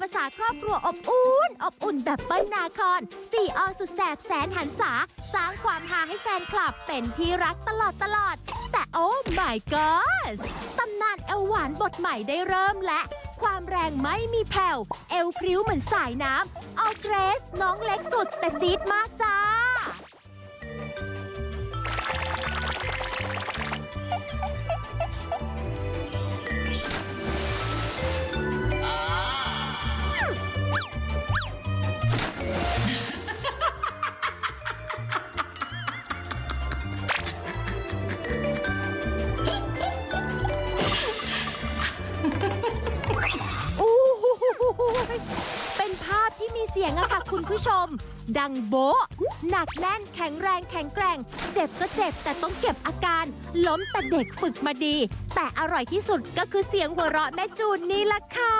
ภาษาครอบครัวอบอุ่น อบอุ่นแบบเปิ้ลนาคอนสี่อสุดแสบแสนหันษาสร้างความฮาให้แฟนคลับเป็นที่รักตลอดตลอด แต่โอ้ my god ตำนานเอวหวานบทใหม่ได้เริ่มและ ความแรงไม่มีแผ่ว เอวพริ้วเหมือนสายน้ำเอาเกรสน้องเล็กสุดแต่ซีดมากจ้า เสียงอะค่ะคุณผู้ชม ดังโบ๊ะหนักแน่นแข็งแรงแข็งแกร่ง เจ็บก็เจ็บแต่ต้องเก็บอาการ ล้มแต่เด็กฝึกมาดี แต่อร่อยที่สุดก็คือเสียงหัวเราะแม่จูนนี่ละค่ะ